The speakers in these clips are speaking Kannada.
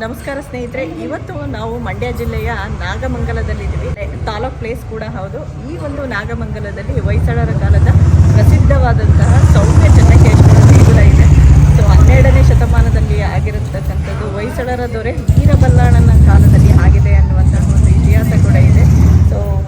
ನಮಸ್ಕಾರ ಸ್ನೇಹಿತರೆ, ಇವತ್ತು ನಾವು ಮಂಡ್ಯ ಜಿಲ್ಲೆಯ ನಾಗಮಂಗಲದಲ್ಲಿದ್ದೀವಿ. ತಾಲೂಕ್ ಪ್ಲೇಸ್ ಕೂಡ ಹೌದು. ಈ ಒಂದು ನಾಗಮಂಗಲದಲ್ಲಿ ಹೊಯ್ಸಳರ ಕಾಲದ ಪ್ರಸಿದ್ಧವಾದಂತಹ ಸೌಮ್ಯ ಚನ್ನಕೇಶ್ವರ ದೇಗುಲ ಇದೆ. ಸೊ ಹನ್ನೆರಡನೇ ಶತಮಾನದಲ್ಲಿ ಆಗಿರತಕ್ಕಂಥದ್ದು ಹೊಯ್ಸಳರ ದೊರೆ ವೀರಬಲ್ಲಾಳನ ಕಾಲದಲ್ಲಿ ಆಗಿದೆ ಅನ್ನುವಂತಹ ಒಂದು ಇತಿಹಾಸ ಕೂಡ ಇದೆ.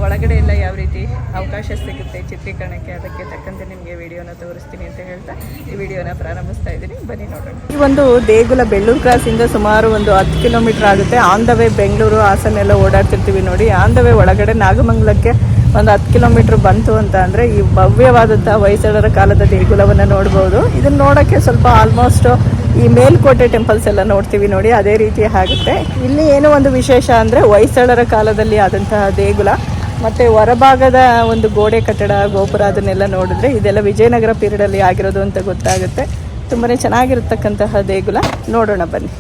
ಒಳಗಡೆ ಎಲ್ಲ ಯಾವ ರೀತಿ ಅವಕಾಶ ಸಿಗುತ್ತೆ ಚಿತ್ರೀಕರಣಕ್ಕೆ, ಅದಕ್ಕೆ ತಕ್ಕಂತೆ ನಿಮಗೆ ವಿಡಿಯೋನ ತೋರಿಸ್ತೀನಿ ಅಂತ ಹೇಳ್ತಾ ಈ ವಿಡಿಯೋನ ಪ್ರಾರಂಭಿಸ್ತಾ ಇದ್ದೀನಿ. ಬನ್ನಿ ನೋಡೋಣ. ಈ ಒಂದು ದೇಗುಲ ಬೆಳ್ಳೂರು ಕ್ರಾಸಿಂದ ಸುಮಾರು ಒಂದು ಹತ್ತು ಕಿಲೋಮೀಟರ್ ಆಗುತ್ತೆ. On the way Bengaluru Hassan ಎಲ್ಲ ಓಡಾಡ್ತಿರ್ತೀವಿ ನೋಡಿ. ಆನ್ ದ ವೇ ಒಳಗಡೆ ನಾಗಮಂಗಲಕ್ಕೆ ಒಂದು ಹತ್ತು ಕಿಲೋಮೀಟರ್ ಬಂತು ಅಂತ ಅಂದರೆ ಈ ಭವ್ಯವಾದಂಥ ಹೊಯ್ಸಳರ ಕಾಲದ ದೇಗುಲವನ್ನು ನೋಡ್ಬೋದು. ಇದನ್ನು ನೋಡೋಕ್ಕೆ ಸ್ವಲ್ಪ ಆಲ್ಮೋಸ್ಟ್ ಈ ಮೇಲ್ಕೋಟೆ ಟೆಂಪಲ್ಸ್ ಎಲ್ಲ ನೋಡ್ತೀವಿ ನೋಡಿ. ಅದೇ ರೀತಿ ಆಗುತ್ತೆ. ಇಲ್ಲಿ ಏನೋ ಒಂದು ವಿಶೇಷ ಅಂದರೆ ಹೊಯ್ಸಳರ ಕಾಲದಲ್ಲಿ ಆದಂತಹ ದೇಗುಲ. ಮತ್ತು ಹೊರಭಾಗದ ಒಂದು ಗೋಡೆ ಕಟ್ಟಡ, ಗೋಪುರ ಅದನ್ನೆಲ್ಲ ನೋಡಿದ್ರೆ ಇದೆಲ್ಲ ವಿಜಯನಗರ ಪೀರಿಯಡಲ್ಲಿ ಆಗಿರೋದು ಅಂತ ಗೊತ್ತಾಗುತ್ತೆ. ತುಂಬಾನೇ ಚೆನ್ನಾಗಿರತಕ್ಕಂತಹ ದೇಗುಲ. ನೋಡೋಣ ಬನ್ನಿ.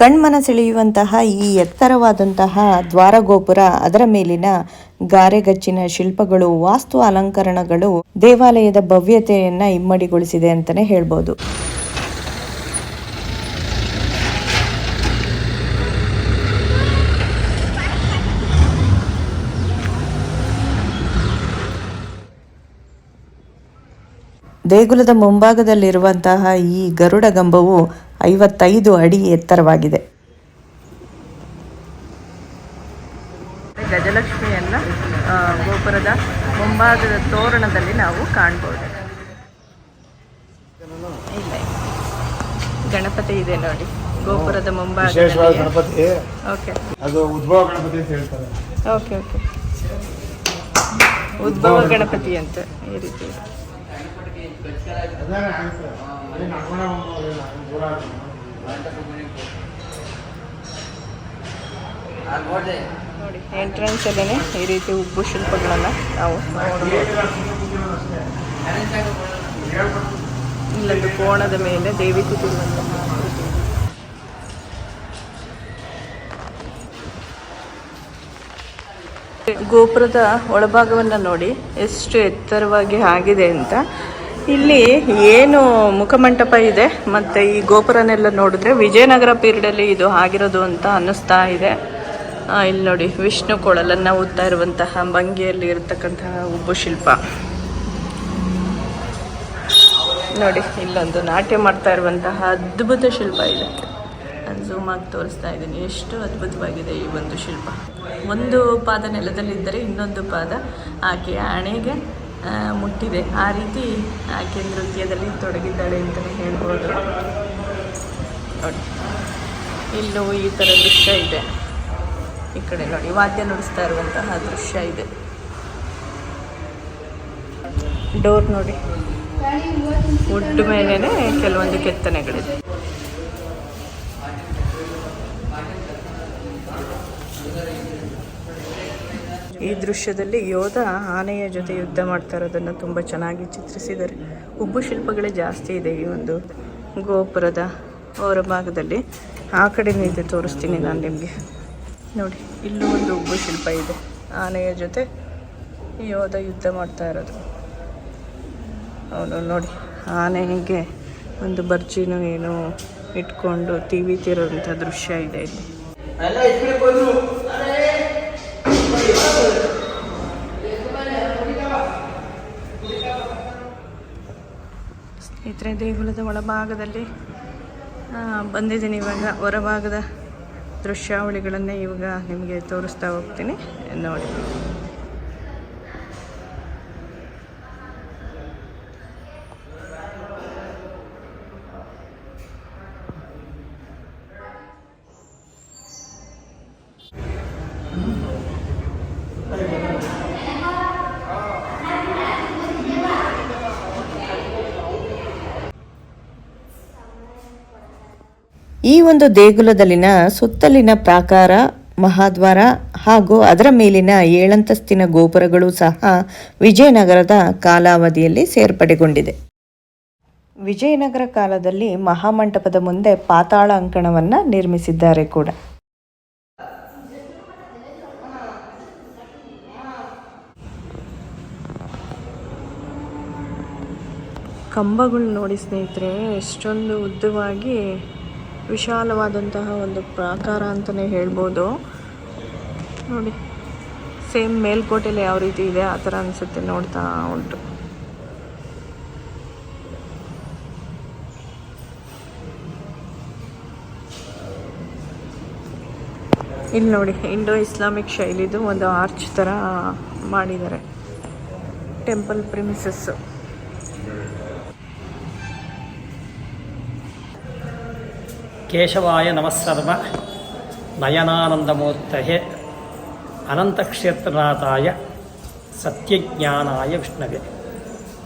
ಕಣ್ಮನ ಸೆಳೆಯುವಂತಹ ಈ ಎತ್ತರವಾದಂತಹ ದ್ವಾರಗೋಪುರ, ಅದರ ಮೇಲಿನ ಗಾರೆಗಚ್ಚಿನ ಶಿಲ್ಪಗಳು, ವಾಸ್ತು ಅಲಂಕರಣಗಳು ದೇವಾಲಯದ ಭವ್ಯತೆಯನ್ನ ಇಮ್ಮಡಿಗೊಳಿಸಿದೆ ಅಂತಾನೆ ಹೇಳ್ಬೋದು. ದೇಗುಲದ ಮುಂಭಾಗದಲ್ಲಿರುವಂತಹ ಈ ಗರುಡ ಗಂಬವು ಐವತ್ತೈದು ಅಡಿ ಎತ್ತರವಾಗಿದೆ. ಗಜಲಕ್ಷ್ಮಿಯನ್ನ ಗೋಪುರದ ಮುಂಭಾಗದ ತೋರಣದಲ್ಲಿ ನಾವು ಕಾಣ್ಬೋದು. ಇಲ್ಲ ಗಣಪತಿ ಇದೆ ನೋಡಿ. ಗೋಪುರದ ಮುಂಭಾಗ ಗಣಪತಿ. ಓಕೆ ಅದು ಉದ್ಭವ ಗಣಪತಿ ಅಂತ ಹೇಳ್ತಾರೆ. ಓಕೆ ಓಕೆ ಉದ್ಭವ ಗಣಪತಿ ಅಂತ ಈ ರೀತಿ. ಎಂಟ್ರೆನ್ಸ್ ಅಲ್ಲೇ ಈ ರೀತಿ ಉಬ್ಬು ಶಿಲ್ಪಗಳನ್ನು ನಾವು ಇಲ್ಲೊಂದು ಕೋಣದ ಮೇಲೆ ದೇವಿ. ಗೋಪುರದ ಒಳಭಾಗವನ್ನು ನೋಡಿ, ಎಷ್ಟು ಎತ್ತರವಾಗಿ ಆಗಿದೆ ಅಂತ ಇಲ್ಲಿ ಏನು ಮುಖಮಂಟಪ ಇದೆ, ಮತ್ತು ಈ ಗೋಪುರನೆಲ್ಲ ನೋಡಿದ್ರೆ ವಿಜಯನಗರ ಪೀರಿಯಡಲ್ಲಿ ಇದು ಆಗಿರೋದು ಅಂತ ಅನ್ನಿಸ್ತಾ ಇದೆ. ಇಲ್ಲಿ ನೋಡಿ, ವಿಷ್ಣು ಕೊಳಲನ್ನು ಊದ್ತಾ ಇರುವಂತಹ ಭಂಗಿಯಲ್ಲಿ ಇರತಕ್ಕಂತಹ ಉಬ್ಬು ಶಿಲ್ಪ. ನೋಡಿ, ಇಲ್ಲೊಂದು ನಾಟ್ಯ ಮಾಡ್ತಾ ಇರುವಂತಹ ಅದ್ಭುತ ಶಿಲ್ಪ ಇದೆ. ನಾನು ಝೂಮ್ ಆಗಿ ತೋರಿಸ್ತಾ ಇದ್ದೀನಿ. ಎಷ್ಟು ಅದ್ಭುತವಾಗಿದೆ ಈ ಒಂದು ಶಿಲ್ಪ. ಒಂದು ಪಾದ ನೆಲದಲ್ಲಿದ್ದರೆ ಇನ್ನೊಂದು ಪಾದ ಆಕೆಯ ಹಣೆಗೆ ಮುಟ್ಟಿದೆ. ಆ ರೀತಿ ಆಕೆ ನೃತ್ಯದಲ್ಲಿ ತೊಡಗಿದ್ದಾಳೆ ಅಂತಲೇ ಹೇಳ್ಬೋದು. ನೋಡಿ. ಇಲ್ಲೂ ಈ ಥರ ದೃಶ್ಯ ಇದೆ. ಈ ಕಡೆ ನೋಡಿ ವಾದ್ಯ ನುಡಿಸ್ತಾ ಇರುವಂತಹ ದೃಶ್ಯ ಇದೆ. ಡೋರ್ ನೋಡಿ. ವುಡ್ ಮೇಲೇ ಕೆಲವೊಂದು ಕೆತ್ತನೆಗಳಿದೆ. ಈ ದೃಶ್ಯದಲ್ಲಿ ಯೋಧ ಆನೆಯ ಜೊತೆ ಯುದ್ಧ ಮಾಡ್ತಾ ಇರೋದನ್ನು ತುಂಬ ಚೆನ್ನಾಗಿ ಚಿತ್ರಿಸಿದ್ದಾರೆ. ಉಬ್ಬು ಶಿಲ್ಪಗಳೇ ಜಾಸ್ತಿ ಇದೆ ಈ ಒಂದು ಗೋಪುರದ ಹೊರ ಭಾಗದಲ್ಲಿ. ಆ ಕಡೆ ನಿಂತು ತೋರಿಸ್ತೀನಿ ನಾನು ನಿಮಗೆ. ನೋಡಿ, ಇಲ್ಲೂ ಒಂದು ಉಬ್ಬು ಶಿಲ್ಪ ಇದೆ. ಆನೆಯ ಜೊತೆ ಯೋಧ ಯುದ್ಧ ಮಾಡ್ತಾ ಇರೋದು. ಅವನು ನೋಡಿ, ಆನೆಗೆ ಒಂದು ಬರ್ಜಿನೂ ಏನೋ ಇಟ್ಕೊಂಡು ತೀವಿತಿರೋಂಥ ದೃಶ್ಯ ಇದೆ ಇಲ್ಲಿ. ಸ್ನೇಹಿತರೆ ದೇಗುಲದ ಒಳಭಾಗದಲ್ಲಿ ಬಂದಿದ್ದೀನಿ ಇವಾಗ. ಹೊರಭಾಗದ ದೃಶ್ಯಾವಳಿಗಳನ್ನೇ ಇವಾಗ ನಿಮಗೆ ತೋರಿಸ್ತಾ ಹೋಗ್ತೀನಿ. ನೋಡಿ. ಈ ಒಂದು ದೇಗುಲದಲ್ಲಿನ ಸುತ್ತಲಿನ ಪ್ರಾಕಾರ, ಮಹಾದ್ವಾರ ಹಾಗೂ ಅದರ ಮೇಲಿನ ಏಳಂತಸ್ತಿನ ಗೋಪುರಗಳು ಸಹ ವಿಜಯನಗರದ ಕಾಲಾವಧಿಯಲ್ಲಿ ಸೇರ್ಪಡೆಗೊಂಡಿದೆ. ವಿಜಯನಗರ ಕಾಲದಲ್ಲಿ ಮಹಾಮಂಟಪದ ಮುಂದೆ ಪಾತಾಳ ಅಂಕಣವನ್ನು ನಿರ್ಮಿಸಿದ್ದಾರೆ ಕೂಡ. ಕಂಬಗಳು ನೋಡಿ ಸ್ನೇಹಿತರೆ, ಎಷ್ಟೊಂದು ಉದ್ದವಾಗಿ ವಿಶಾಲವಾದಂತಹ ಒಂದು ಪ್ರಾಕಾರ ಅಂತಲೇ ಹೇಳ್ಬೋದು. ನೋಡಿ ಸೇಮ್ ಮೇಲ್ಕೋಟೆಲಿ ಯಾವ ರೀತಿ ಇದೆ, ಆ ಥರ ಅನಿಸುತ್ತೆ ನೋಡ್ತಾ ಉಂಟು. ಇಲ್ಲಿ ನೋಡಿ, ಇಂಡೋ ಇಸ್ಲಾಮಿಕ್ ಶೈಲಿದು ಒಂದು ಆರ್ಚ್ ಥರ ಮಾಡಿದ್ದಾರೆ. Temple premises. கேசவாய நமசர்ம நயனானந்தமூர்த்தகே அனந்தக்ஷேத்ரநாதாய சத்தியஜானாய விஷ்ணவே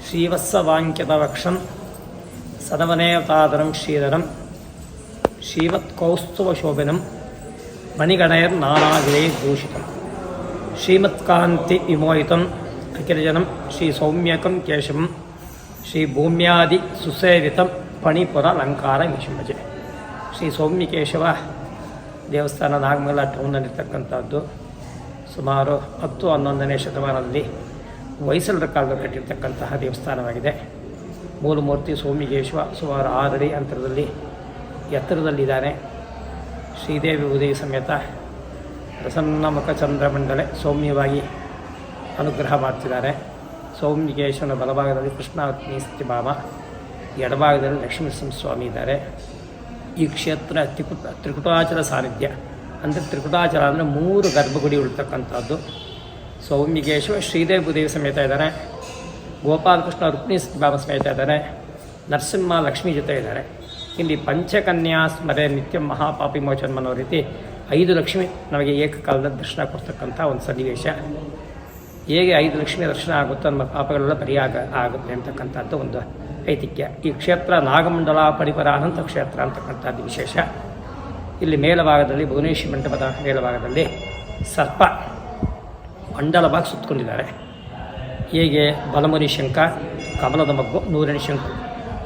ஸ்ரீவத்சவாங்கிதவக்ஷம் சதவனேவதாதரம் ஸ்ரீதரம் ஸ்ரீவத் கௌஸ்துவசோபினம் மணிகணயர் நானாகிரே பூஷிதம் ஸ்ரீமத்காந்தி விமோயிதம் அகிலஜனம் ஸ்ரீ சௌமியகம் கேசவம் ஸ்ரீ சுசேவிதம் பணிபுர அலங்கார விஷமஜே ಶ್ರೀ ಸೌಮ್ಯಕೇಶವ ದೇವಸ್ಥಾನ ನಾಗಮಂಗಲ ಟೌನ್ನಲ್ಲಿರ್ತಕ್ಕಂಥದ್ದು ಸುಮಾರು ಹತ್ತು ಹನ್ನೊಂದನೇ ಶತಮಾನದಲ್ಲಿ ಹೊಯ್ಸಳರ ಕಾಲದಲ್ಲಿ ಕಟ್ಟಿರ್ತಕ್ಕಂತಹ ದೇವಸ್ಥಾನವಾಗಿದೆ. ಮೂಲಮೂರ್ತಿ ಸೌಮ್ಯಕೇಶವ ಸುಮಾರು ಆರಡಿ ಅಂತರದಲ್ಲಿ ಎತ್ತರದಲ್ಲಿದ್ದಾನೆ. ಶ್ರೀದೇವಿ ಉದಯ ಸಮೇತ ಪ್ರಸನ್ನ ಮುಖ ಚಂದ್ರಮಂಡಲೆ ಸೌಮ್ಯವಾಗಿ ಅನುಗ್ರಹ ಮಾಡ್ತಿದ್ದಾರೆ. ಸೌಮ್ಯಕೇಶವನ ಬಲಭಾಗದಲ್ಲಿ ಕೃಷ್ಣಾಗ್ನಿ ಸತ್ಯಭಾಮ, ಎಡಭಾಗದಲ್ಲಿ ಲಕ್ಷ್ಮೀ ಸ್ವಾಮಿ ಇದ್ದಾರೆ. ಈ ಕ್ಷೇತ್ರ ತ್ರಿಕುಟ ತ್ರಿಕುಟಾಚಲ ಸಾನ್ನಿಧ್ಯ. ಅಂದರೆ ತ್ರಿಕುಟಾಚಲ ಅಂದರೆ ಮೂರು ಗರ್ಭಗುಡಿ ಉಳ್ತಕ್ಕಂಥದ್ದು. ಸೌಮ್ಯಗೇಶ್ವ ಶ್ರೀದೇವಿ ದೇವಿ ಸಮೇತ ಇದ್ದಾರೆ. ಗೋಪಾಲಕೃಷ್ಣ ರುಕ್ಮಿಣಿ ಸತ್ಯಭಾಮ ಸಮೇತ ಇದ್ದಾರೆ. ನರಸಿಂಹ ಲಕ್ಷ್ಮಿ ಜೊತೆ ಇದ್ದಾರೆ. ಇಲ್ಲಿ ಪಂಚಕನ್ಯಾ ಸ್ಮರೆ ನಿತ್ಯ ಮಹಾಪಾಪಿ ಮೋಚನ ಅನ್ನೋ ರೀತಿ ಐದು ಲಕ್ಷ್ಮಿ ನಮಗೆ ಏಕಕಾಲದ ದರ್ಶನ ಕೊಡ್ತಕ್ಕಂಥ ಒಂದು ಸನ್ನಿವೇಶ. ಹೇಗೆ ಐದು ಲಕ್ಷ್ಮಿ ದರ್ಶನ ಆಗುತ್ತೋ ನಮ್ಮ ಪಾಪಗಳೆಲ್ಲ ಪರಿಯಾಗ ಆಗುತ್ತೆ ಅಂತಕ್ಕಂಥದ್ದು ಒಂದು ಐತಿಹ್ಯ. ಈ ಕ್ಷೇತ್ರ ನಾಗಮಂಡಲ ಪರಿಪರ ಅನಂತ ಕ್ಷೇತ್ರ ಅಂತಕ್ಕಂಥದ್ದು ವಿಶೇಷ. ಇಲ್ಲಿ ಮೇಲಭಾಗದಲ್ಲಿ ಭುವನೇಶ್ವರಿ ಮಂಟಪದ ಮೇಲಭಾಗದಲ್ಲಿ ಸರ್ಪ ಮಂಡಲವಾಗಿ ಸುತ್ತಕೊಂಡಿದ್ದಾರೆ ಹೇಗೆ ಬಲಮುನಿ ಶಂಕ ಕಮಲದ ಮಗ್ಗು, ನೂರನೇ ಶಂಕು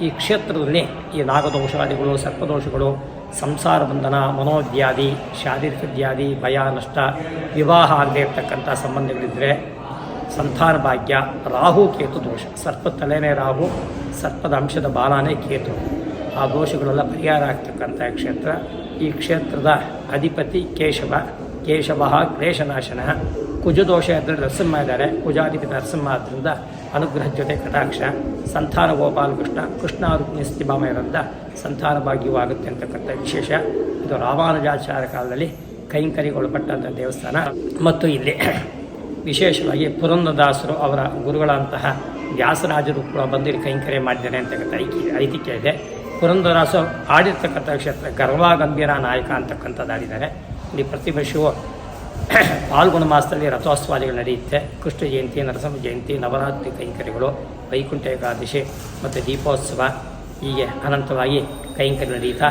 ಈ ಕ್ಷೇತ್ರದಲ್ಲಿ ಈ ನಾಗದೋಷಾದಿಗಳು, ಸರ್ಪದೋಷಗಳು, ಸಂಸಾರ ಬಂಧನ, ಮನೋವ್ಯಾಧಿ ಶಾರೀರಿಕ ವ್ಯಾಧಿ ಭಯ, ನಷ್ಟ, ವಿವಾಹ ಆಗದೇ ಇರ್ತಕ್ಕಂಥ ಸಂಬಂಧಗಳಿದ್ದರೆ ಸಂತಾನ ಭಾಗ್ಯ, ರಾಹು ಕೇತು ದೋಷ. ಸರ್ಪ ತಲೆನೇ ರಾಹು ಸರ್ಪದ ಅಂಶದ ಬಾಲಾನೇ ಕೇತು. ಆ ದೋಷಗಳೆಲ್ಲ ಪರಿಹಾರ ಆಗ್ತಕ್ಕಂಥ ಕ್ಷೇತ್ರ. ಈ ಕ್ಷೇತ್ರದ ಅಧಿಪತಿ ಕೇಶವ ಕೇಶವ ಕ್ಲೇಶನಾಶನ. ಕುಜದೋಷ ಇದ್ದರೆ ನರಸಿಂಹ ಇದ್ದಾರೆ. ಕುಜಾಧಿಪತಿ ನರಸಿಂಹ ಆದ್ದರಿಂದ ಅನುಗ್ರಹ ಜೊತೆ ಕಟಾಕ್ಷ. ಸಂತಾನ ಗೋಪಾಲಕೃಷ್ಣ ಕೃಷ್ಣ ರುಕ್ಮಿ ಇರೋದ್ರಿಂದ ಸಂತಾನ ಭಾಗ್ಯವೂ ಆಗುತ್ತೆ ಅಂತಕ್ಕಂಥ ವಿಶೇಷ. ಇದು ರಾಮಾನುಜಾಚಾರ ಕಾಲದಲ್ಲಿ ಕೈಂಕರಿಗೊಳಪಟ್ಟಂಥ ದೇವಸ್ಥಾನ. ಮತ್ತು ಇಲ್ಲಿ ವಿಶೇಷವಾಗಿ ಪುರಂದದಾಸರು ಅವರ ಗುರುಗಳಂತಹ ವ್ಯಾಸರಾಜರು ಕೂಡ ಬಂದು ಇಲ್ಲಿ ಕೈಂಕರ್ಯ ಮಾಡಿದ್ದಾರೆ ಅಂತಕ್ಕಂಥ ಐಕಿ ಐತಿಹ್ಯ ಇದೆ. ಪುರಂದರಾಸ ಆಡಿರ್ತಕ್ಕಂಥ ಕ್ಷೇತ್ರ ಗರ್ವಾ ಗಂಭೀರ ನಾಯಕ ಅಂತಕ್ಕಂಥದ್ದಾಗಿದ್ದಾರೆ ಇಲ್ಲಿ ಪ್ರತಿ ವರ್ಷವೂ ಪಾಲ್ಗುಣ ಮಾಸದಲ್ಲಿ ರಥೋತ್ಸವಾದಿಗಳು ನಡೆಯುತ್ತೆ. ಕೃಷ್ಣ ಜಯಂತಿ, ನರಸಿಂಹ ಜಯಂತಿ, ನವರಾತ್ರಿ ಕೈಂಕರ್ಯಗಳು ವೈಕುಂಠ ಏಕಾದಶಿ ಮತ್ತು ದೀಪೋತ್ಸವ ಹೀಗೆ ಅನಂತವಾಗಿ ಕೈಂಕರ್ಯ ನಡೆಯುತ್ತಾ,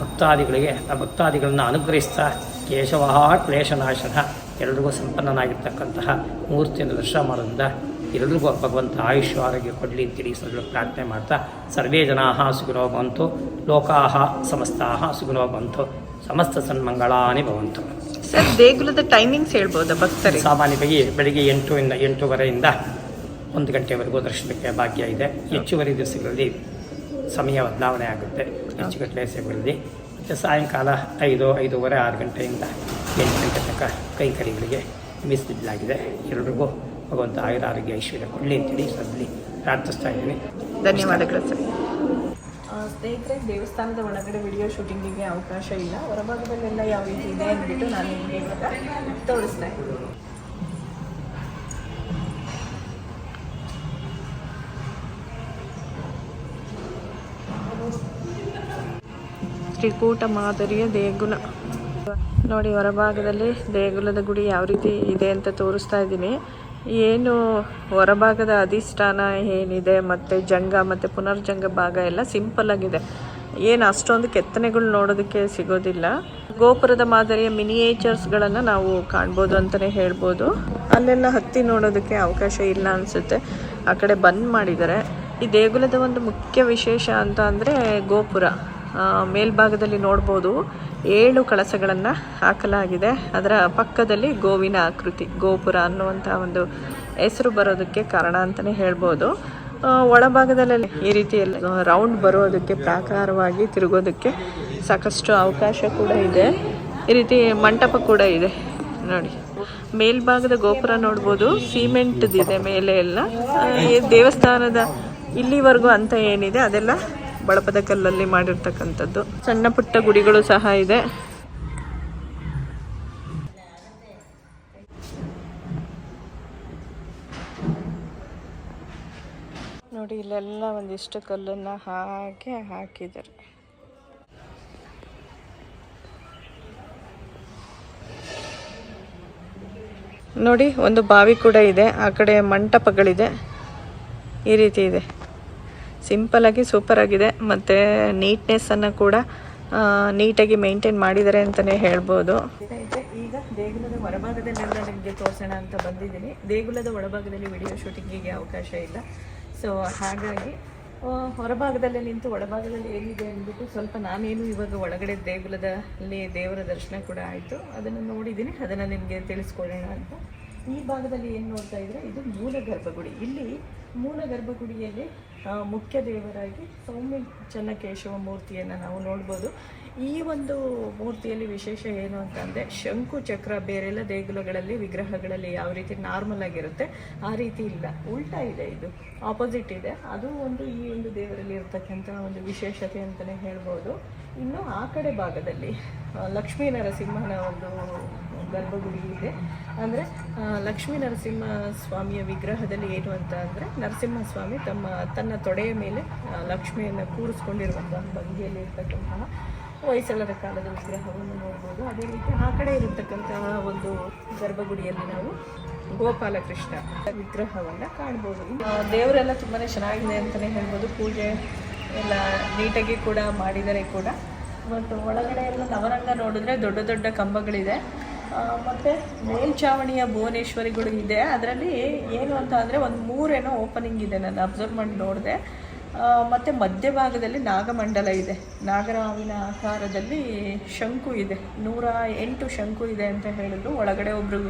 ಭಕ್ತಾದಿಗಳಿಗೆ ಆ ಭಕ್ತಾದಿಗಳನ್ನು ಅನುಗ್ರಹಿಸ್ತಾ ಕೇಶವ ಕ್ಲೇಶನಾಶನ ಎಲ್ರಿಗೂ ಸಂಪನ್ನನಾಗಿರ್ತಕ್ಕಂತಹ ಮೂರ್ತಿಯನ್ನು ದರ್ಶನ ಮಾಡೋದ್ರಿಂದ ಎಲ್ಲರಿಗೂ ಭಗವಂತ ಆಯುಷ್ ಆರೋಗ್ಯ ಕೊಡಲಿ ಅಂತೇಳಿ ಸದಲು ಪ್ರಾರ್ಥನೆ ಮಾಡ್ತಾ ಸರ್ವೇ ಜನಾ ಸುಗುಣೋ ಬಂತು ಲೋಕಾಹ ಸಮಸ್ತಾ ಸುಗುಣೋ ಬಂತು ಸಮಸ್ತ ಸನ್ಮಂಗಳಾನೇ ಭವಂತು. ಸರ್ ದೇಗುಲದ ಟೈಮಿಂಗ್ಸ್ ಹೇಳ್ಬೋದಾ ಭಕ್ತರು? ಸಾಮಾನ್ಯವಾಗಿ ಬೆಳಿಗ್ಗೆ ಎಂಟು ಇಂದ ಎಂಟೂವರೆಯಿಂದ ಒಂದು ಗಂಟೆವರೆಗೂ ದರ್ಶನಕ್ಕೆ ಭಾಗ್ಯ ಇದೆ. ಹೆಚ್ಚುವರಿ ದಿವಸಗಳಲ್ಲಿ ಸಮಯ ಬದಲಾವಣೆ ಆಗುತ್ತೆ. ಹೆಚ್ಚುಗಟ್ಟಲೆ ಸೇವೆಗಳಲ್ಲಿ. ಮತ್ತು ಸಾಯಂಕಾಲ ಐದು ಐದೂವರೆ ಆರು ಗಂಟೆಯಿಂದ ಎಂಟು ಗಂಟೆ ತನಕ ಕೈಕರಿಗಳಿಗೆ ಮೀಸಲಿಡಲಾಗಿದೆ. ಎಲ್ರಿಗೂ ಭಗವಂತ ಆಯುರ ಆರೋಗ್ಯ ಐಶ್ವರ್ಯ ಕೊಡಲಿ ಅಂತೇಳಿ ಸದ್ಲಿ ಪ್ರಾರ್ಥಿಸ್ತಾ ಇದ್ದೀನಿ. ಧನ್ಯವಾದಗಳು ಸರ್. ಸ್ನೇಹಿತರೆ ದೇವಸ್ಥಾನದ ಒಳಗಡೆ ವಿಡಿಯೋ ಶೂಟಿಂಗಿಗೆ ಅವಕಾಶ ಇಲ್ಲ. ಹೊರಭಾಗದಲ್ಲೆಲ್ಲ ಯಾವ ರೀತಿ ಇದೆ ಅಂದ್ಬಿಟ್ಟು ನಾನು ನಿಮಗೆ ಇವಾಗ ತೋರಿಸ್ತಾ ಇದ್ದೀನಿ. ತ್ರಿಕೂಟ ಮಾದರಿಯ ದೇಗುಲ. ನೋಡಿ ಹೊರಭಾಗದಲ್ಲಿ ದೇಗುಲದ ಗುಡಿ ಯಾವ ರೀತಿ ಇದೆ ಅಂತ ತೋರಿಸ್ತಾ ಇದ್ದೀನಿ. ಏನು ಹೊರಭಾಗದ ಅಧಿಷ್ಠಾನ ಏನಿದೆ ಮತ್ತು ಜಂಗ ಮತ್ತು ಪುನರ್ಜಂಗ ಭಾಗ ಎಲ್ಲ ಸಿಂಪಲ್ ಆಗಿದೆ. ಏನು ಅಷ್ಟೊಂದು ಕೆತ್ತನೆಗಳು ನೋಡೋದಕ್ಕೆ ಸಿಗೋದಿಲ್ಲ. ಗೋಪುರದ ಮಾದರಿಯ ಮಿನಿಯೇಚರ್ಸ್ಗಳನ್ನು ನಾವು ಕಾಣ್ಬೋದು ಅಂತಲೇ ಹೇಳ್ಬೋದು. ಅಲ್ಲೆಲ್ಲ ಹತ್ತಿ ನೋಡೋದಕ್ಕೆ ಅವಕಾಶ ಇಲ್ಲ ಅನಿಸುತ್ತೆ. ಆ ಕಡೆ ಬಂದ್ ಮಾಡಿದ್ದಾರೆ. ಈ ದೇಗುಲದ ಒಂದು ಮುಖ್ಯ ವಿಶೇಷ ಅಂತ ಅಂದರೆ ಗೋಪುರ. ಮೇಲ್ಭಾಗದಲ್ಲಿ ನೋಡ್ಬೋದು ಏಳು ಕಳಸಗಳನ್ನು ಹಾಕಲಾಗಿದೆ. ಅದರ ಪಕ್ಕದಲ್ಲಿ ಗೋವಿನ ಆಕೃತಿ ಗೋಪುರ ಅನ್ನುವಂಥ ಒಂದು ಹೆಸರು ಬರೋದಕ್ಕೆ ಕಾರಣ ಅಂತಲೇ ಹೇಳ್ಬೋದು. ಒಳಭಾಗದಲ್ಲಿ ಈ ರೀತಿಯಲ್ಲಿ ರೌಂಡ್ ಬರೋದಕ್ಕೆ ಪ್ರಾಕಾರವಾಗಿ ತಿರುಗೋದಕ್ಕೆ ಸಾಕಷ್ಟು ಅವಕಾಶ ಕೂಡ ಇದೆ. ಈ ರೀತಿ ಮಂಟಪ ಕೂಡ ಇದೆ. ನೋಡಿ, ಮೇಲ್ಭಾಗದ ಗೋಪುರ ನೋಡ್ಬೋದು. ಸಿಮೆಂಟ್ದಿದೆ ಮೇಲೆ ಎಲ್ಲ. ದೇವಸ್ಥಾನದ ಇಲ್ಲಿವರೆಗೂ ಅಂತ ಏನಿದೆ ಅದೆಲ್ಲ ಬಳಪದ ಕಲ್ಲಲ್ಲಿ ಮಾಡಿರ್ತಕ್ಕಂಥದ್ದು. ಸಣ್ಣ ಪುಟ್ಟ ಗುಡಿಗಳು ಸಹ ಇದೆ. ನೋಡಿ, ಇಲ್ಲೆಲ್ಲ ಒಂದಿಷ್ಟು ಕಲ್ಲನ್ನ ಹಾಗೆ ಹಾಕಿದ್ದಾರೆ. ನೋಡಿ, ಒಂದು ಬಾವಿ ಕೂಡ ಇದೆ. ಆ ಕಡೆ ಮಂಟಪಗಳಿದೆ. ಈ ರೀತಿ ಇದೆ. ಸಿಂಪಲ್ ಆಗಿ ಸೂಪರ್ ಆಗಿದೆ. ಮತ್ತು ನೀಟ್ನೆಸ್ಸನ್ನು ಕೂಡ ನೀಟಾಗಿ ಮೇಂಟೈನ್ ಮಾಡಿದ್ದಾರೆ ಅಂತಲೇ ಹೇಳ್ಬೋದು. ಈಗ ದೇಗುಲದ ಹೊರಭಾಗದಲ್ಲೆಲ್ಲ ನಿಮಗೆ ತೋರಿಸೋಣ ಅಂತ ಬಂದಿದ್ದೀನಿ. ದೇಗುಲದ ಒಳಭಾಗದಲ್ಲಿ ವಿಡಿಯೋ ಶೂಟಿಂಗಿಗೆ ಅವಕಾಶ ಇಲ್ಲ. ಸೊ ಹಾಗಾಗಿ ಹೊರಭಾಗದಲ್ಲೇ ನಿಂತು ಒಳಭಾಗದಲ್ಲಿ ಏನಿದೆ ಅಂದ್ಬಿಟ್ಟು ಸ್ವಲ್ಪ ನಾನೇನು ಇವಾಗ ಒಳಗಡೆ ದೇಗುಲದಲ್ಲಿ ದೇವರ ದರ್ಶನ ಕೂಡ ಆಯಿತು. ಅದನ್ನು ನೋಡಿದ್ದೀನಿ. ಅದನ್ನು ನಿಮಗೆ ತಿಳಿಸ್ಕೊಡೋಣ ಅಂತ. ಈ ಭಾಗದಲ್ಲಿ ಏನು ನೋಡ್ತಾ ಇದ್ರೆ, ಇದು ಮೂಲ ಗರ್ಭಗುಡಿ. ಇಲ್ಲಿ ಮೂಲ ಗರ್ಭಗುಡಿಯಲ್ಲಿ ಮುಖ್ಯ ದೇವರಾಗಿ ಸೌಮ್ಯ ಚನ್ನಕೇಶವ ಮೂರ್ತಿಯನ್ನು ನಾವು ನೋಡ್ಬೋದು. ಈ ಒಂದು ಮೂರ್ತಿಯಲ್ಲಿ ವಿಶೇಷ ಏನು ಅಂತಂದರೆ ಶಂಕು ಚಕ್ರ ಬೇರೆಲ್ಲ ದೇಗುಲಗಳಲ್ಲಿ, ವಿಗ್ರಹಗಳಲ್ಲಿ ಯಾವ ರೀತಿ ನಾರ್ಮಲ್ ಆಗಿರುತ್ತೆ, ಆ ರೀತಿ ಇಲ್ಲ. ಉಲ್ಟಾ ಇದೆ ಇದು. ಆಪೋಸಿಟ್ ಇದೆ. ಅದು ಒಂದು ಈ ಒಂದು ದೇವರಲ್ಲಿ ಇರತಕ್ಕಂಥ ಒಂದು ವಿಶೇಷತೆ ಅಂತಲೇ ಹೇಳ್ಬೋದು. ಇನ್ನು ಆ ಕಡೆ ಭಾಗದಲ್ಲಿ ಲಕ್ಷ್ಮೀ ನರಸಿಂಹನ ಒಂದು ಗರ್ಭಗುಡಿ ಇದೆ. ಅಂದರೆ ಲಕ್ಷ್ಮೀ ನರಸಿಂಹ ಸ್ವಾಮಿಯ ವಿಗ್ರಹದಲ್ಲಿ ಏನು ಅಂತ ಅಂದರೆ, ನರಸಿಂಹಸ್ವಾಮಿ ತಮ್ಮ, ತನ್ನ ತೊಡೆಯ ಮೇಲೆ ಲಕ್ಷ್ಮಿಯನ್ನು ಕೂರಿಸ್ಕೊಂಡಿರುವಂತಹ ಭಂಗಿಯಲ್ಲಿ ಇರ್ತಕ್ಕಂತಹ ಹೊಯ್ಸಳರ ಕಾಲದ ವಿಗ್ರಹವನ್ನು ನೋಡ್ಬೋದು. ಅದೇ ರೀತಿ ಆ ಕಡೆ ಇರತಕ್ಕಂತಹ ಒಂದು ಗರ್ಭಗುಡಿಯಲ್ಲಿ ನಾವು ಗೋಪಾಲಕೃಷ್ಣ ವಿಗ್ರಹವನ್ನು ಕಾಣ್ಬೋದು. ದೇವರೆಲ್ಲ ತುಂಬಾ ಚೆನ್ನಾಗಿದೆ ಅಂತಲೇ ಹೇಳ್ಬೋದು. ಪೂಜೆ ಎಲ್ಲ ನೀಟಾಗಿ ಕೂಡ ಮಾಡಿದರೆ ಕೂಡ. ಮತ್ತು ಒಳಗಡೆ ಎಲ್ಲ ನವರಂಗ ನೋಡಿದ್ರೆ ದೊಡ್ಡ ದೊಡ್ಡ ಕಂಬಗಳಿದೆ. ಮತ್ತು ಮೇಲ್ಛಾವಣಿಯ ಭುವನೇಶ್ವರಿಗಳು ಇದೆ. ಅದರಲ್ಲಿ ಏನು ಅಂತ ಅಂದರೆ ಒಂದು ಮೂರೇನೋ ಓಪನಿಂಗ್ ಇದೆ ನಾನು ಅಬ್ಸರ್ವ್ ಮಾಡಿ ನೋಡಿದೆ. ಮತ್ತು ಮಧ್ಯಭಾಗದಲ್ಲಿ ನಾಗಮಂಡಲ ಇದೆ. ನಾಗರಾವಿನ ಆಕಾರದಲ್ಲಿ ಶಂಕು ಇದೆ. ನೂರ ಎಂಟು ಶಂಕು ಇದೆ ಅಂತ ಹೇಳಿದ್ರು ಒಳಗಡೆ ಒಬ್ಬರು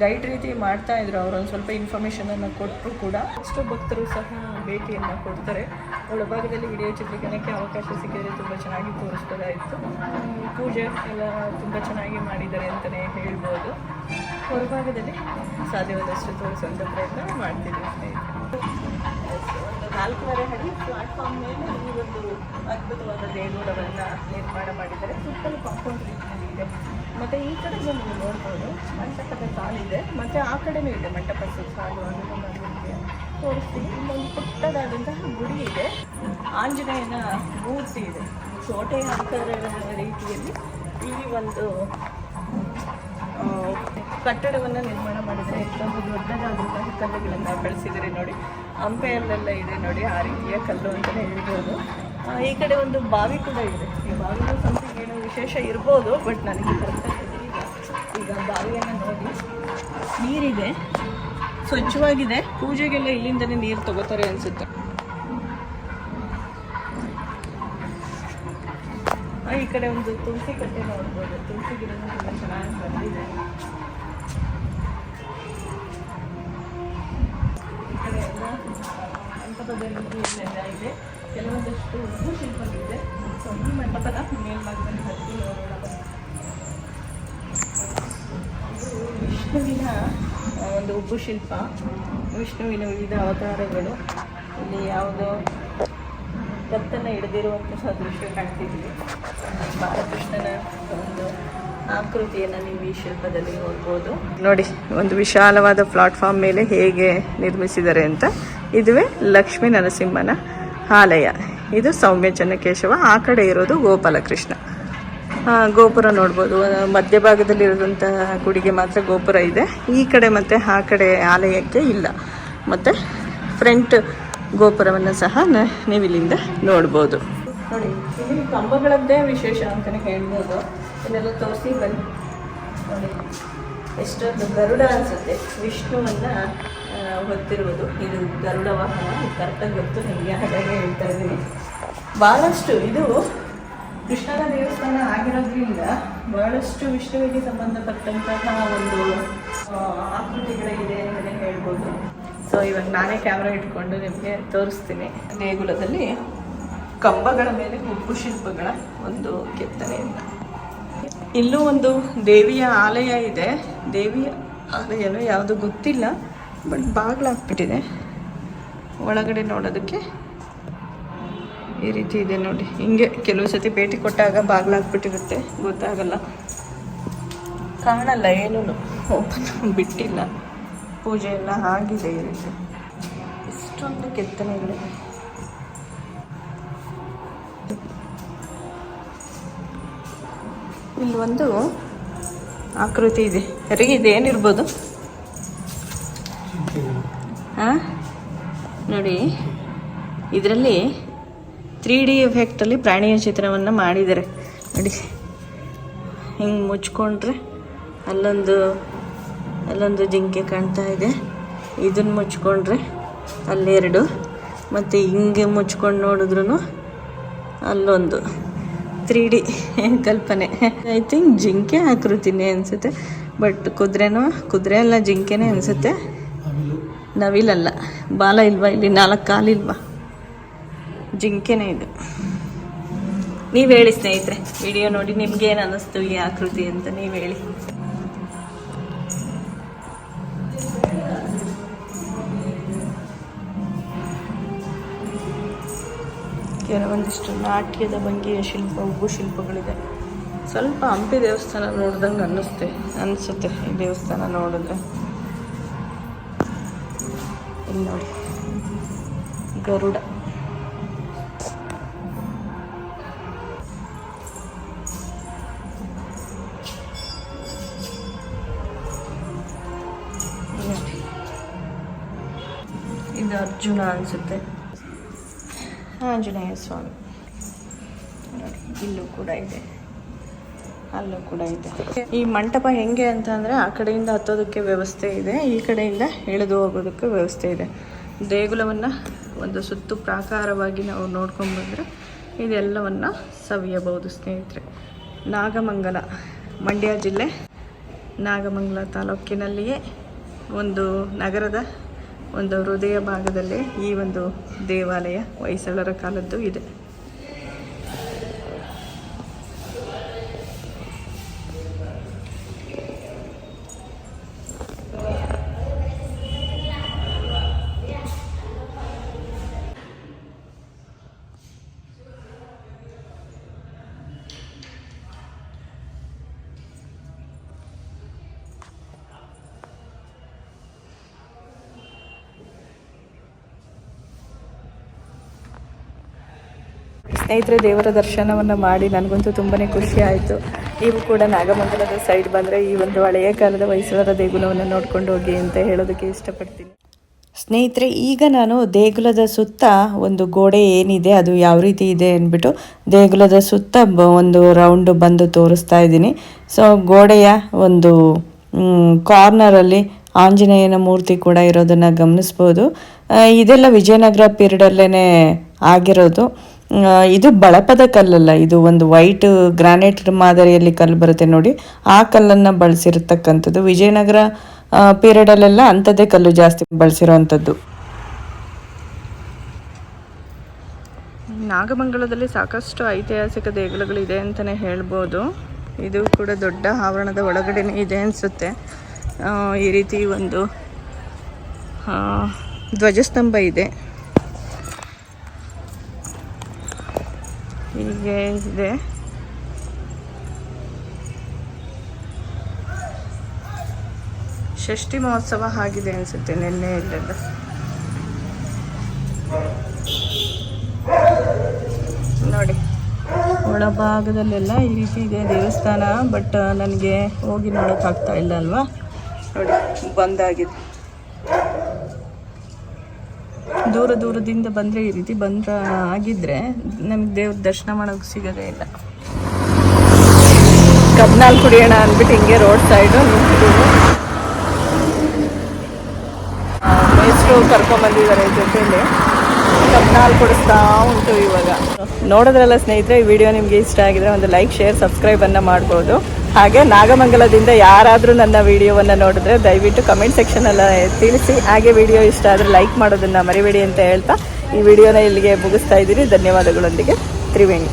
ಗೈಡ್ ರೀತಿ ಮಾಡ್ತಾ ಇದ್ರು ಅವರು, ಒಂದು ಸ್ವಲ್ಪ ಇನ್ಫಾರ್ಮೇಷನನ್ನು ಕೊಟ್ಟರು ಕೂಡ. ಅಷ್ಟು ಭಕ್ತರು ಸಹ ಭೇಟಿಯನ್ನು ಕೊಡ್ತಾರೆ. ಒಳಭಾಗದಲ್ಲಿ ವಿಡಿಯೋ ಚಿತ್ರೀಕರಣಕ್ಕೆ ಅವಕಾಶ ಸಿಕ್ಕಿದರೆ ತುಂಬ ಚೆನ್ನಾಗಿ ತೋರಿಸ್ಬೋದಾಯಿತು ಪೂಜೆ ಎಲ್ಲ ತುಂಬ ಚೆನ್ನಾಗಿ ಮಾಡಿದ್ದಾರೆ ಅಂತಲೇ ಹೇಳ್ಬೋದು. ಹೊರಭಾಗದಲ್ಲಿ ಸಾಧ್ಯವಾದಷ್ಟು ತೋರಿಸುವಂಥ ಪ್ರಯತ್ನ ಸ್ನೇಹಿತರೆ. ಒಂದು ನಾಲ್ಕೂವರೆ ಅಡಿ ಪ್ಲಾಟ್ಫಾರ್ಮ್ ಮೇಲೆ ಈ ಒಂದು ಅದ್ಭುತವಾದ ದೇಗುಲವನ್ನು ನಿರ್ಮಾಣ ಮಾಡಿದ್ದಾರೆ. ಸುತ್ತಲೂ ಕಾಂಪೌಂಡ್ ರೀತಿಯಲ್ಲಿ ಇದೆ. ಮತ್ತು ಈ ಕಡೆ ನೀವು ನೋಡ್ಬೋದು, ಮಂಟಪದ ಸಾಲಿದೆ ಮತ್ತೆ ಆ ಕಡೆನೂ ಇದೆ ಮಂಟಪದ ಸಾಲು ಅನ್ನೋದು ನಾನು ನಿಮಗೆ ತೋರಿಸ್ತೀನಿ ಇಲ್ಲೊಂದು ಪುಟ್ಟದಾದಂತಹ ಗುಡಿ ಇದೆ. ಆಂಜನೇಯನ ಮೂರ್ತಿ ಇದೆ. ಚೋಟೆ ಆಕಾರದ ರೀತಿಯಲ್ಲಿ ಈ ಒಂದು ಕಟ್ಟಡವನ್ನು ನಿರ್ಮಾಣ ಮಾಡಿದರೆ ಎಷ್ಟೊಂದು ದೊಡ್ಡದಾದಂತಹ ಕಲ್ಲುಗಳನ್ನು ಬಳಸಿದರೆ ನೋಡಿ. ಹಂಪೆಯಲ್ಲೆಲ್ಲ ಇದೆ ನೋಡಿ, ಆ ರೀತಿಯ ಕಲ್ಲು ಅಂತಲೇ ಹೇಳ್ಬೋದು. ಈ ಕಡೆ ಒಂದು ಬಾವಿ ಕೂಡ ಇದೆ. ಈ ಏನೋ ವಿಶೇಷ ಇರ್ಬೋದು ಬಟ್ ನನಗೆ ಈಗ ಬಾವಿಯನ್ನು ನೋಡಿ. ನೀರಿದೆ, ಸ್ವಚ್ಛವಾಗಿದೆ. ಪೂಜೆಗೆಲ್ಲ ಇಲ್ಲಿಂದನೇ ನೀರು ತಗೋತಾರೆ ಅನಿಸುತ್ತೆ. ಈ ಕಡೆ ಒಂದು ತುಳಸಿ ಕಟ್ಟೆ ನೋಡ್ಬೋದು. ತುಳಸಿ ಗಿಡ ತುಂಬ ಚೆನ್ನಾಗಿ ಬಂದಿದೆ. ಈ ಕಡೆ ಎಲ್ಲ ಇಲ್ಲೆಲ್ಲ ಇದೆ. ಕೆಲವೊಂದಷ್ಟು ಉಪ್ಪು ಶಿಲ್ಪಗಳಿದೆ ಮಂಟಪದ ಮೇಲ್ಭಾಗದಲ್ಲಿ ಹತ್ತಿ ನೋಡೋಣ ವಿಷ್ಣುವಿನ ಒಂದು ಉಬ್ಬು ಶಿಲ್ಪ, ವಿಷ್ಣುವಿನ ವಿವಿಧ ಅವತಾರಗಳು. ಇಲ್ಲಿ ಯಾವುದೋ ಕತ್ತನ್ನು ಹಿಡಿದಿರುವಂತಹ ದೃಶ್ಯ ಕಾಣ್ತಿದ್ವಿ ಬಾಲಕೃಷ್ಣನ ಒಂದು ಆಕೃತಿಯನ್ನು ನೀವು ಈ ಶಿಲ್ಪದಲ್ಲಿ ನೋಡ್ಬೋದು. ನೋಡಿ, ಒಂದು ವಿಶಾಲವಾದ ಪ್ಲಾಟ್ಫಾರ್ಮ್ ಮೇಲೆ ಹೇಗೆ ನಿರ್ಮಿಸಿದ್ದಾರೆ ಅಂತ. ಇದುವೇ ಲಕ್ಷ್ಮೀ ನರಸಿಂಹನ ಆಲಯ. ಇದು ಸೌಮ್ಯ ಚನ್ನಕೇಶವ, ಆ ಕಡೆ ಇರೋದು ಗೋಪಾಲಕೃಷ್ಣ. ಗೋಪುರ ನೋಡ್ಬೋದು. ಮಧ್ಯಭಾಗದಲ್ಲಿರೋದಂತಹ ಗುಡಿಗೆ ಮಾತ್ರ ಗೋಪುರ ಇದೆ. ಈ ಕಡೆ ಮತ್ತು ಆ ಕಡೆ ಆಲಯಕ್ಕೆ ಇಲ್ಲ. ಮತ್ತು ಫ್ರಂಟ್ ಗೋಪುರವನ್ನು ಸಹ ನೀವು ಇಲ್ಲಿಂದ ನೋಡ್ಬೋದು. ನೋಡಿ, ಇಲ್ಲಿ ಕಂಬಗಳದ್ದೇ ವಿಶೇಷ ಅಂತಲೇ ಹೇಳ್ಬೋದು. ಇದನ್ನೆಲ್ಲ ತೋರಿಸಿ ಬನ್ನಿ. ನೋಡಿ, ಎಷ್ಟೊಂದು ಗರುಡ ಅನಿಸುತ್ತೆ. ವಿಷ್ಣುವನ್ನ ಹೊತ್ತಿರುವುದು. ಇದು ಗರುಡ ವಾಹನ. ಕರೆಕ್ಟಾಗಿ ಗೊತ್ತು. ನನಗೆ ಹಾಗಾಗಿ ಹೇಳ್ತಾ ಇದ್ದೀನಿ. ಭಾಳಷ್ಟು ಇದು ಕೃಷ್ಣನ ದೇವಸ್ಥಾನ ಆಗಿರೋದ್ರಿಂದ ಬಹಳಷ್ಟು ವಿಷ್ಣುವಿಗೆ ಸಂಬಂಧಪಟ್ಟಂತಹ ಒಂದು ಆಕೃತಿಗಳಿದೆ ಅಂತಲೇ ಹೇಳ್ಬೋದು. ಸೊ ಇವಾಗ ನಾನೇ ಕ್ಯಾಮ್ರಾ ಇಟ್ಕೊಂಡು ನಿಮಗೆ ತೋರಿಸ್ತೀನಿ. ದೇಗುಲದಲ್ಲಿ ಕಂಬಗಳ ಮೇಲೆ ಉಪ್ಪು ಶಿಲ್ಪಗಳ ಒಂದು ಕೆತ್ತನೆಯಿಂದ ಇಲ್ಲೂ ಒಂದು ದೇವಿಯ ಆಲಯ ಇದೆ. ದೇವಿಯ ಆಲಯನೂ ಯಾವುದು ಗೊತ್ತಿಲ್ಲ, ಬಟ್ ಬಾಗಿಲಾಗ್ಬಿಟ್ಟಿದೆ ಒಳಗಡೆ ನೋಡೋದಕ್ಕೆ ಈ ರೀತಿ ಇದೆ ನೋಡಿ. ಹಿಂಗೆ ಕೆಲವು ಸತಿ ಭೇಟಿ ಕೊಟ್ಟಾಗ ಬಾಗಿಲಾಗ್ಬಿಟ್ಟಿರುತ್ತೆ. ಗೊತ್ತಾಗಲ್ಲ. ಕಾಣಲ್ಲ ಏನೂ ಓಪನ್ ಬಿಟ್ಟಿಲ್ಲ. ಪೂಜೆ ಎಲ್ಲ ಆಗಿದೆ ಈ ರೀತಿ. ಇಷ್ಟೊಂದು ಕೆತ್ತನೆಗಳಿವೆ ಇಲ್ಲಿ ಒಂದು ಆಕೃತಿ ಇದೆ. ರೀ ಇದೇನಿರ್ಬೋದು ಹಾಂ? ನೋಡಿ ಇದರಲ್ಲಿ ತ್ರೀ ಡಿ ಎಫೆಕ್ಟಲ್ಲಿ ಪ್ರಾಣಿಯ ಚಿತ್ರವನ್ನು ಮಾಡಿದ್ದಾರೆ. ನೋಡಿ. ಹಿಂಗೆ ಮುಚ್ಕೊಂಡ್ರೆ ಅಲ್ಲೊಂದು ಅಲ್ಲೊಂದು ಜಿಂಕೆ ಕಾಣ್ತಾ ಇದೆ. ಇದನ್ನು ಮುಚ್ಕೊಂಡ್ರೆ ಅಲ್ಲೆರಡು. ಮತ್ತು ಹಿಂಗೆ ಮುಚ್ಕೊಂಡು ನೋಡಿದ್ರು ಅಲ್ಲೊಂದು. ತ್ರೀ ಡಿ ಕಲ್ಪನೆ. ಐ ಥಿಂಕ್ ಜಿಂಕೆ ಆಕೃತಿನೇ ಅನಿಸುತ್ತೆ. ಬಟ್ ಕುದುರೆನೋ, ಕುದುರೆ ಅಲ್ಲ, ಜಿಂಕೆನೇ ಅನಿಸುತ್ತೆ. ನವಿಲಲ್ಲ. ಬಾಲ ಇಲ್ವಾ ಇಲ್ಲಿ? ನಾಲ್ಕು ಕಾಲಿಲ್ವಾ? ಜಿಂಕೆನೇ ಇದು. ನೀವು ಹೇಳಿ ಸ್ನೇಹಿತರೆ, ವಿಡಿಯೋ ನೋಡಿ ನಿಮ್ಗೆ ಏನು ಅನ್ನಿಸ್ತು ಈ ಆಕೃತಿ ಅಂತ ನೀವು ಹೇಳಿ. ಕೆಲವೊಂದಿಷ್ಟು ನಾಟ್ಯದ ಭಂಗಿಯ ಶಿಲ್ಪ, ಉಬ್ಬು ಶಿಲ್ಪಗಳಿದೆ. ಸ್ವಲ್ಪ ಹಂಪಿ ದೇವಸ್ಥಾನ ನೋಡ್ದಂಗೆ ಅನ್ನಿಸ್ತೆ, ಅನಿಸುತ್ತೆ ಈ ದೇವಸ್ಥಾನ ನೋಡಿದ್ರೆ. ಇಲ್ಲಿ ಗರುಡ. ಇದು ಅರ್ಜುನ ಅನಿಸುತ್ತೆ. ಆಂಜನೇಯ ಸ್ವಾಮಿ. ಇಲ್ಲೂ ಕೂಡ ಇದೆ. ಅಲ್ಲೂ ಕೂಡ ಇದೆ. ಈ ಮಂಟಪ ಹೆಂಗೆ ಅಂತ ಅಂದರೆ ಆ ಕಡೆಯಿಂದ ಹತ್ತೋದಕ್ಕೆ ವ್ಯವಸ್ಥೆ ಇದೆ, ಈ ಕಡೆಯಿಂದ ಎಳೆದು ಹೋಗೋದಕ್ಕೆ ವ್ಯವಸ್ಥೆ ಇದೆ. ದೇಗುಲವನ್ನು ಒಂದು ಸುತ್ತು ಪ್ರಾಕಾರವಾಗಿ ನಾವು ನೋಡ್ಕೊಂಡು ಬಂದರೆ ಇದೆಲ್ಲವನ್ನು ಸವಿಯಬಹುದು, ಸ್ನೇಹಿತರೆ. ನಾಗಮಂಗಲ, ಮಂಡ್ಯ ಜಿಲ್ಲೆ, ನಾಗಮಂಗಲ ತಾಲೂಕಿನಲ್ಲಿಯೇ ಒಂದು ನಗರದ ಒಂದು ಹೃದಯ ಭಾಗದಲ್ಲೇ ಈ ಒಂದು ದೇವಾಲಯ ಹೊಯ್ಸಳರ ಕಾಲದ್ದು ಇದೆ. ಸ್ನೇಹಿತರೆ, ದೇವರ ದರ್ಶನವನ್ನು ಮಾಡಿ ನನಗಂತೂ ತುಂಬಾ ಖುಷಿ ಆಯಿತು. ನೀವು ಕೂಡ ನಾಗಮಂಗಲದ ಸೈಡ್ ಬಂದರೆ ಈ ಒಂದು ಹಳೆಯ ಕಾಲದ ಹೊಯ್ಸಳರ ದೇಗುಲವನ್ನು ನೋಡ್ಕೊಂಡು ಹೋಗಿ ಅಂತ ಹೇಳೋದಕ್ಕೆ ಇಷ್ಟಪಡ್ತೀನಿ. ಸ್ನೇಹಿತರೆ, ಈಗ ನಾನು ದೇಗುಲದ ಸುತ್ತ ಒಂದು ಗೋಡೆ ಏನಿದೆ, ಅದು ಯಾವ ರೀತಿ ಇದೆ ಅಂದ್ಬಿಟ್ಟು ದೇಗುಲದ ಸುತ್ತ ಒಂದು ರೌಂಡ್ ಬಂದು ತೋರಿಸ್ತಾ ಇದ್ದೀನಿ. ಸೊ ಗೋಡೆಯ ಒಂದು ಕಾರ್ನರಲ್ಲಿ ಆಂಜನೇಯನ ಮೂರ್ತಿ ಕೂಡ ಇರೋದನ್ನು ಗಮನಿಸ್ಬೋದು. ಇದೆಲ್ಲ ವಿಜಯನಗರ ಪೀರಿಯಡಲ್ಲೇ ಆಗಿರೋದು. ಇದು ಬಳಪದ ಕಲ್ಲಲ್ಲ, ಇದು ಒಂದು ವೈಟ್ ಗ್ರಾನೈಟ್ ಮಾದರಿಯಲ್ಲಿ ಕಲ್ಲು ಬರುತ್ತೆ ನೋಡಿ. ಆ ಕಲ್ಲನ್ನು ಬಳಸಿರತಕ್ಕಂಥದ್ದು. ವಿಜಯನಗರ ಪೀರಿಯಡಲ್ಲೆಲ್ಲ ಅಂಥದ್ದೇ ಕಲ್ಲು ಜಾಸ್ತಿ ಬಳಸಿರೋವಂಥದ್ದು ನಾಗಮಂಗಲದಲ್ಲಿ ಸಾಕಷ್ಟು ಐತಿಹಾಸಿಕ ದೇಗುಲಗಳಿದೆ ಅಂತಲೇ ಹೇಳ್ಬೋದು. ಇದು ಕೂಡ ದೊಡ್ಡ ಆವರಣದ ಒಳಗಡೆನೇ ಇದೆ ಅನಿಸುತ್ತೆ. ಈ ರೀತಿ ಒಂದು ಧ್ವಜಸ್ತಂಭ ಇದೆ. ಹೀಗೆ ಇದೆ. ಷಷ್ಠಿ ಮಹೋತ್ಸವ ಆಗಿದೆ ಅನಿಸುತ್ತೆ ನಿನ್ನೆ ಇಲ್ಲೆಲ್ಲ ನೋಡಿ. ಒಳಭಾಗದಲ್ಲೆಲ್ಲ ಈ ರೀತಿ ಇದೆ ದೇವಸ್ಥಾನ, ಬಟ್ ನನಗೆ ಹೋಗಿ ನೋಡೋಕ್ಕಾಗ್ತಾ ಇಲ್ಲ ಅಲ್ವಾ? ನೋಡಿ, ಬಂದಾಗಿದೆ. ದೂರ ದೂರದಿಂದ ಬಂದರೆ ಈ ರೀತಿ ಬಂದ್ರ ಆಗಿದ್ರೆ ನಮ್ಗೆ ದೇವ್ರ ದರ್ಶನ ಮಾಡೋಕೆ ಸಿಗೋದೇ ಇಲ್ಲ. ಕಬ್ನಾಲ್ ಕುಡಿಯೋಣ ಅಂದ್ಬಿಟ್ಟು ಹಿಂಗೆ ರೋಡ್ ಸೈಡು ನಿಂತಿದ್ದೀವಿ ಕರ್ಕೊಂಡ್ಬಂದಿದ್ದಾರೆ ಕರ್ಕೊಂಬಂದಿದ್ದಾರೆ ಜೊತೆಯಲ್ಲಿ ಕಬ್ನಾಲ್ ಕುಡಿಸ್ತಾ ಉಂಟು ಇವಾಗ. ನೋಡಿದ್ರಲ್ಲ ಸ್ನೇಹಿತರೆ, ಈ ವಿಡಿಯೋ ನಿಮಗೆ ಇಷ್ಟ ಆಗಿದ್ರೆ ಒಂದು ಲೈಕ್, ಶೇರ್ ಸಬ್ಸ್ಕ್ರೈಬನ್ನು ಮಾಡ್ಬೋದು. ಹಾಗೆ ನಾಗಮಂಗಲದಿಂದ ಯಾರಾದರೂ ನನ್ನ ವಿಡಿಯೋವನ್ನು ನೋಡಿದ್ರೆ ದಯವಿಟ್ಟು ಕಮೆಂಟ್ ಸೆಕ್ಷನಲ್ಲಿ ತಿಳಿಸಿ. ಹಾಗೆ ವಿಡಿಯೋ ಇಷ್ಟ ಆದರೆ ಲೈಕ್ ಮಾಡೋದನ್ನು ಮರಿಬೇಡಿ ಅಂತ ಹೇಳ್ತಾ ಈ ವಿಡಿಯೋನ ಇಲ್ಲಿಗೆ ಮುಗಿಸ್ತಾ ಇದ್ದೀನಿ. ಧನ್ಯವಾದಗಳೊಂದಿಗೆ. ತ್ರಿವೇಣಿ.